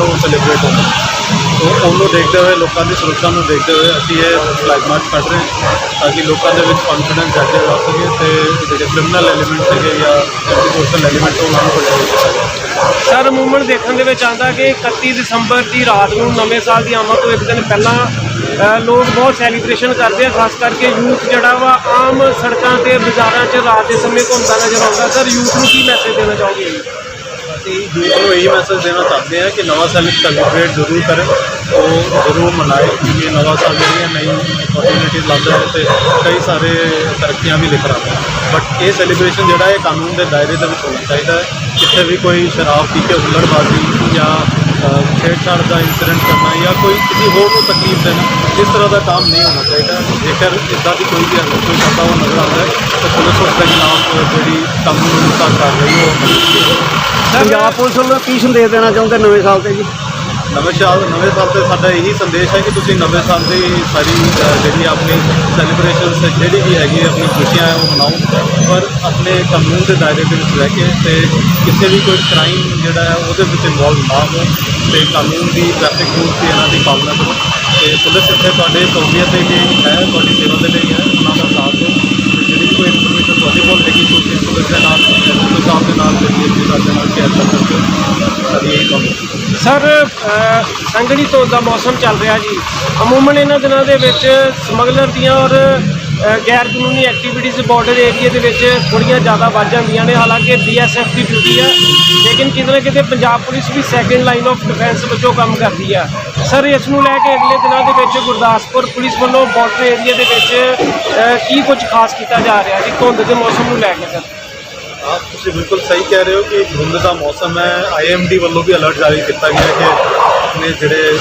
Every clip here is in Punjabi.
ਉਹ ਸੈਲੀਬ੍ਰੇਟ ਹੁੰਦਾ ਸੋ ਉਹਨੂੰ ਦੇਖਦੇ ਹੋਏ, ਲੋਕਾਂ ਦੀ ਸੁਰੱਖਿਆ ਨੂੰ ਦੇਖਦੇ ਹੋਏ ਅਸੀਂ ਇਹ ਫਲੈਗ ਮਾਰਚ ਕੱਢ ਰਹੇ ਹਾਂ ਤਾਂ ਕਿ ਲੋਕਾਂ ਦੇ ਵਿੱਚ ਕੌਨਫੀਡੈਂਸ ਜਾਗੇ ਜਾ ਸਕੇ ਤੇ ਜਿਹੜੇ ਕ੍ਰਿਮੀਨਲ ਐਲੀਮੈਂਟ ਹੈਗੇ ਜਾਂ ਐਂਟੀਸੋਸ਼ਲ ਐਲੀਮੈਂਟ ਉਹਨਾਂ ਨੂੰ ਕੰਟਰੋਲ ਕੀਤਾ ਜਾਵੇ ਸਰ ਅਮੂਮਨ ਦੇਖਣ ਦੇ ਵਿੱਚ ਆਉਂਦਾ ਕਿ 31 ਦਸੰਬਰ ਦੀ ਰਾਤ ਨੂੰ ਨਵੇਂ ਸਾਲ ਦੀ ਆਮਦ ਤੋਂ ਇੱਕ ਦਿਨ ਪਹਿਲਾਂ ਲੋਕ ਬਹੁਤ ਸੈਲੀਬ੍ਰੇਸ਼ਨ ਕਰਦੇ ਆ, ਖਾਸ ਕਰਕੇ ਯੂਥ ਜਿਹੜਾ ਵਾ, ਆਮ ਸੜਕਾਂ ਤੇ ਬਾਜ਼ਾਰਾਂ 'ਚ ਰਾਤ ਦੇ ਸਮੇਂ ਘੁੰਮਦਾ ਨਜ਼ਰ ਆਉਂਦਾ। ਸਰ ਯੂਥ ਨੂੰ ਕੀ ਮੈਸੇਜ ਦੇਣਾ ਚਾਹੋਗੇ? ਅਸੀਂ ਯੂਥ ਨੂੰ ਇਹੀ ਮੈਸੇਜ ਦੇਣਾ ਚਾਹੁੰਦੇ ਹਾਂ ਕਿ ਨਵਾਂ ਸਾਲ ਸੈਲੀਬ੍ਰੇਟ ਜ਼ਰੂਰ ਕਰੇ ਉਹ ਜ਼ਰੂਰ ਮਨਾਏ, ਕਿਉਂਕਿ ਇਹ ਨਵਾਂ ਸਾਲ ਜਿਹੜੀਆਂ ਨਈ ਅਪੋਰਚੁਨਿਟੀਜ਼ ਲਾਉਂਦਾ ਹੈ ਤੇ ਕਈ ਸਾਰੇ ਤਰੱਕੀਆਂ ਵੀ ਲਿਖ ਰਹਾ ਹੈ ਬਟ ਇਹ ਸੈਲੀਬ੍ਰੇਸ਼ਨ ਜਿਹੜਾ ਹੈ ਕਾਨੂੰਨ ਦੇ ਦਾਇਰੇ ਦੇ ਵਿੱਚ ਹੋਣਾ ਚਾਹੀਦਾ ਹੈ। ਕਿਤੇ ਵੀ ਕੋਈ ਸ਼ਰਾਬ ਪੀ ਕੇ ਹੁੱਲੜਬਾਜ਼ੀ ਜਾਂ ਛੇੜਛਾੜ ਦਾ ਇੰਸੀਡੈਂਟ ਕਰਨਾ ਜਾਂ ਕੋਈ ਕਿਸੇ ਹੋਰ ਨੂੰ ਤਕਲੀਫ ਦੇਣਾ, ਇਸ ਤਰ੍ਹਾਂ ਦਾ ਕੰਮ ਨਹੀਂ ਹੋਣਾ ਚਾਹੀਦਾ। ਜੇਕਰ ਇਦਾਂ ਦੀ ਕੋਈ ਵੀ ਹਰਕਤ, ਕੋਈ ਕਰਦਾ ਉਹ ਨਜ਼ਰ ਆਉਂਦਾ ਹੈ, ਤਾਂ ਪੁਲਿਸ ਉਸ ਦੇ ਖਿਲਾਫ ਜਿਹੜੀ ਕਾਨੂੰਨ ਅਨੁਸਾਰ ਕਾਰਵਾਈ ਉਹ ਹੈ। ਪੰਜਾਬ ਪੁਲਿਸ ਵੱਲੋਂ ਕੀ ਸੰਦੇਸ਼ ਦੇਣਾ ਚਾਹੁੰਦੇ ਨਵੇਂ ਸਾਲ ਤੇ ਜੀ? ਨਵੇਂ ਸਾਲ ਨਵੇਂ ਸਾਲ ਤੇ ਸਾਡਾ ਇਹੀ ਸੰਦੇਸ਼ ਹੈ ਕਿ ਤੁਸੀਂ ਨਵੇਂ ਸਾਲ ਦੀ ਸਾਰੀ ਜਿਹੜੀ ਆਪਣੀ ਸੈਲੀਬ੍ਰੇਸ਼ਨਸ ਜਿਹੜੀ ਵੀ ਹੈਗੀ ਹੈ, ਆਪਣੀ ਖੁਸ਼ੀਆਂ ਹੈ ਉਹ ਮਨਾਓ। ਪਰ ਆਪਣੇ ਕਾਨੂੰਨ ਦੇ ਦਾਇਰੇ ਦੇ ਵਿੱਚ ਰਹਿ ਕੇ ਤੇ ਕਿਸੇ ਵੀ ਕੋਈ ਕ੍ਰਾਈਮ ਜਿਹੜਾ ਹੈ ਉਹਦੇ ਵਿੱਚ ਇਨਵੋਲਵ ਨਾ ਹੋ ਤੇ ਕਾਨੂੰਨ ਦੀ ਟ੍ਰੈਫਿਕ ਰੂਲਸ ਦੀ ਇਹਨਾਂ ਦੀ ਪਾਲਣਾ ਕਰੋ। ਤੇ ਪੁਲਿਸ ਇੱਥੇ ਤੁਹਾਡੇ ਸਹੂਲਤ ਦੇ ਲਈ ਹੈ ਤੁਹਾਡੀ ਸੇਵਾ ਦੇ ਲਈ ਹੈ ਉਹਨਾਂ ਦਾ ਸਾਥ ਦਿਓ। ਤੇ ਜਿਹੜੀ ਵੀ ਕੋਈ ਇਨਫੋਰਮੇਸ਼ਨ ਤੁਹਾਡੇ ਕੋਲ ਹੈਗੀ ਤੁਸੀਂ ਪੁਲਿਸ ਦੇ ਨਾਲ ਪੁਲਿਸ ਸਾਹਿਬ ਦੇ ਨਾਲ ਜਿਹੜੀ ਹੈ ਦੇ ਨਾਲ ਸ਼ੇਅਰ ਕਰ ਸਾਡੀ ਇਹ ਕੰਮ ਸਰ ਅ, ਸੰਘਣੀ ਧੁੰਦ ਦਾ ਮੌਸਮ ਚੱਲ ਰਿਹਾ ਜੀ। ਅਮੂਮਨ ਇਹਨਾਂ ਦਿਨਾਂ ਦੇ ਵਿੱਚ ਸਮਗਲਰ ਦੀਆਂ ਔਰ ਗੈਰ ਕਾਨੂੰਨੀ ਐਕਟੀਵਿਟੀਜ਼ ਬਾਰਡਰ ਏਰੀਆ ਦੇ ਵਿੱਚ ਥੋੜ੍ਹੀਆਂ ਜ਼ਿਆਦਾ ਵੱਧ ਜਾਂਦੀਆਂ ਨੇ। ਹਾਲਾਂਕਿ ਬੀਐਸਐਫ ਦੀ ਡਿਊਟੀ ਹੈ ਲੇਕਿਨ ਕਿਤੇ ਨਾ ਕਿਤੇ ਪੰਜਾਬ ਪੁਲਿਸ ਵੀ ਸੈਕੰਡ ਲਾਈਨ ਆਫ ਡਿਫੈਂਸ ਵਜੋਂ ਕੰਮ ਕਰਦੀ ਹੈ ਸਰ ਇਸ ਨੂੰ ਲੈ ਕੇ ਅਗਲੇ ਦਿਨਾਂ ਦੇ ਵਿੱਚ ਗੁਰਦਾਸਪੁਰ ਪੁਲਿਸ ਵੱਲੋਂ ਬਾਰਡਰ ਏਰੀਆ ਦੇ ਵਿੱਚ ਕੀ ਕੁਝ ਖਾਸ ਕੀਤਾ ਜਾ ਰਿਹਾ ਜੀ ਧੁੰਦ ਦੇ ਮੌਸਮ ਨੂੰ ਲੈ ਕੇ ਸਰ? ਆਪ ਤੁਸੀਂ ਬਿਲਕੁਲ ਸਹੀ ਕਹਿ ਰਹੇ ਹੋ ਕਿ ਧੁੰਦ ਦਾ ਮੌਸਮ ਹੈ। ਆਈਐਮਡੀ ਵੱਲੋਂ ਵੀ ਅਲਰਟ ਜਾਰੀ ਕੀਤਾ ਗਿਆ ਕਿ ਆਪਣੇ ਜਿਹੜੇ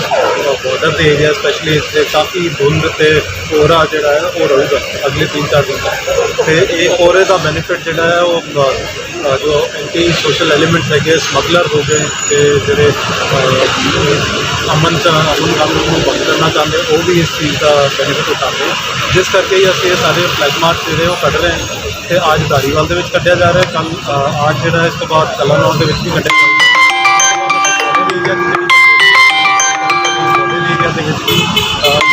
ਬਾਰਡਰ ਦੇ ਏਰੀਆ ਸਪੈਸ਼ਲੀ ਇੱਥੇ ਕਾਫੀ ਧੁੰਦ ਤੇ ਕੋਹਰਾ ਜਿਹੜਾ ਹੈ, ਉਹ ਰਹੂਗਾ ਅਗਲੇ 3-4 ਦਿਨ ਤੱਕ। ਤੇ ਇਹ ਕੋਹਰੇ ਦਾ ਬੈਨੀਫਿਟ ਜਿਹੜਾ ਹੈ, ਉਹ ਜੋ ਐਂਟੀ ਸੋਸ਼ਲ ਐਲੀਮੈਂਟਸ ਹੈਗੇ ਸਮਗਲਰ ਹੋ ਗਏ ਤੇ ਜਿਹੜੇ ਅਮਨ ਚ, ਅਮਨ ਕਾਨੂੰਨ ਨੂੰ ਬੰਦ ਕਰਨਾ ਚਾਹੁੰਦੇ, ਉਹ ਵੀ ਇਸ ਚੀਜ਼ ਦਾ ਬੈਨੀਫਿਟ ਉਠਾਉਂਦੇ ਜਿਸ ਕਰਕੇ ਅਸੀਂ ਇਹ ਸਾਰੇ ਫਲੈਗ ਮਾਰਚ ਜਿਹੜੇ ਉਹ ਕੱਢ ਰਹੇ ਹਾਂ। ਤੇ ਅੱਜ ਧਾਰੀਵਾਲ ਦੇ ਵਿੱਚ ਕੱਢਿਆ ਜਾ ਰਿਹਾ ਕੱਲ ਅੱਜ ਜਿਹੜਾ ਇਸ ਤੋਂ ਬਾਅਦ ਕਲਾਨੌਰ ਦੇ ਵਿੱਚ ਵੀ ਕੱਢਿਆ ਜਾ ਰਿਹਾ ਏਰੀਆ ਦੇ ਵਿੱਚ